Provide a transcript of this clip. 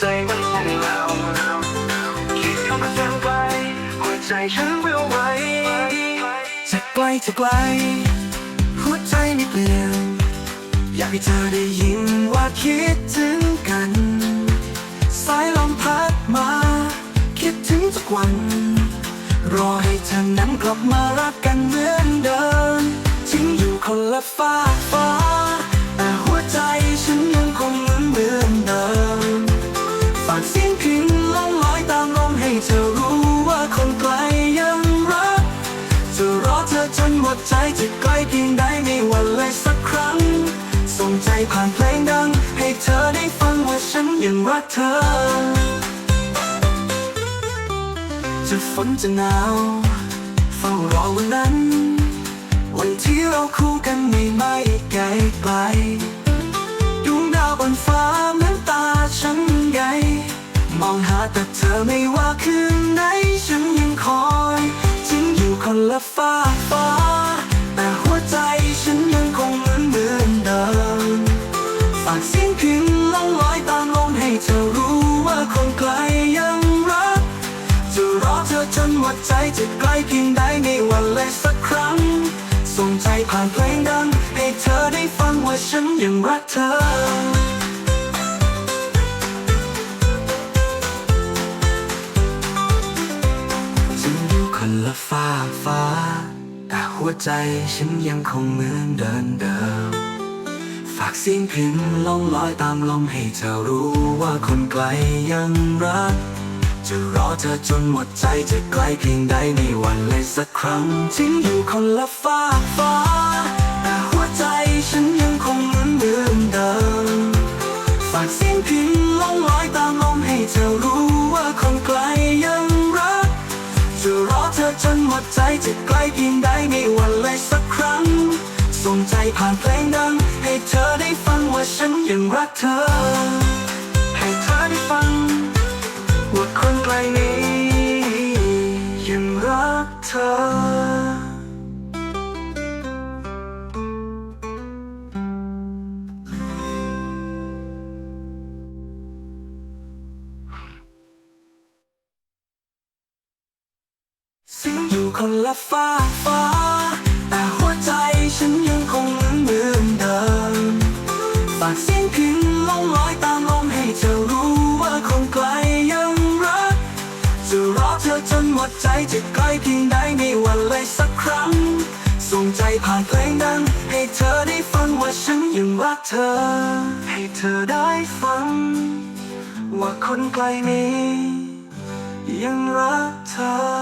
ใจมันคงเราคิดเข้ามาแซงไกลหัวใจฉันวิวไหวจะไกลจะไกล หัวใจไม่เปลี่ยน อยากให้เธอได้ยินว่าคิดถึงกัน สายลมพัดมา คิดถึงทุกวัน รอให้เธอนั้นกลับมารักกันเหมือนเดิมทิ้งอยู่คนละฟ้าฟ้า ใจจะใกล้เพียงใดไม่วันเลยสักครั้ง ส่งใจผ่านเพลงดัง ให้เธอได้ฟังว่าฉันยังรักเธอ จะฝนจะหนาวเฝ้ารอวันนั้น วันที่เราคู่กันไม่ไม่ไกลไกลดวงดาวบนฟ้าเหมือนตาฉันไง มองหาแต่เธอไม่ว่าคืนไหนฉันยังคอย ถึงอยู่คนละฟ้าฟ้า คนไกลยังรัก จะรอเธอจนหมดใจจะใกล้เพียงใดในวันเลยสักครั้ง ส่งใจผ่านเพลงดัง ให้เธอได้ฟังว่าฉันยังรักเธอฉันอยู่คนละฟ้าฟ้า แต่หัวใจฉันยังคงเหมือนเดินเดิมากเสียงพินล่องลอยตามลมให้เธอรู้ว่าคนไกลยังรัก จะรอเธอจนหมดใจจะใกล้เพียงใดในวันเลยสักครั้งทิ้งอยู่คนละฟ้าฟ้า แต่หัวใจฉันยังคงเหมือนเดิมเดิมฝากเสียงพินล่องลอยตามลมให้เธอรู้ว่าคนไกลยังรัก จะรอเธอจนหมดใจจะใกล้เพียงใดไม่หวันเลยสักครั้ง ส่งใจผ่านเพลงดัง ให้เธอได้ฟังว่าฉันยังรักเธอ ให้เธอได้ฟัง ว่าคนไกลนี้ ยังรักเธอสิ่งอยู่คนละฟ้าฟ้า ดใจจะใกล้เพียงใดไม่วันเลยสักครั้ง ส่งใจผ่านเพลงดัง ให้เธอได้ฟังว่าฉันยังรักเธอ ให้เธอได้ฟัง ว่าคนไกลนี้ ยังรักเธอ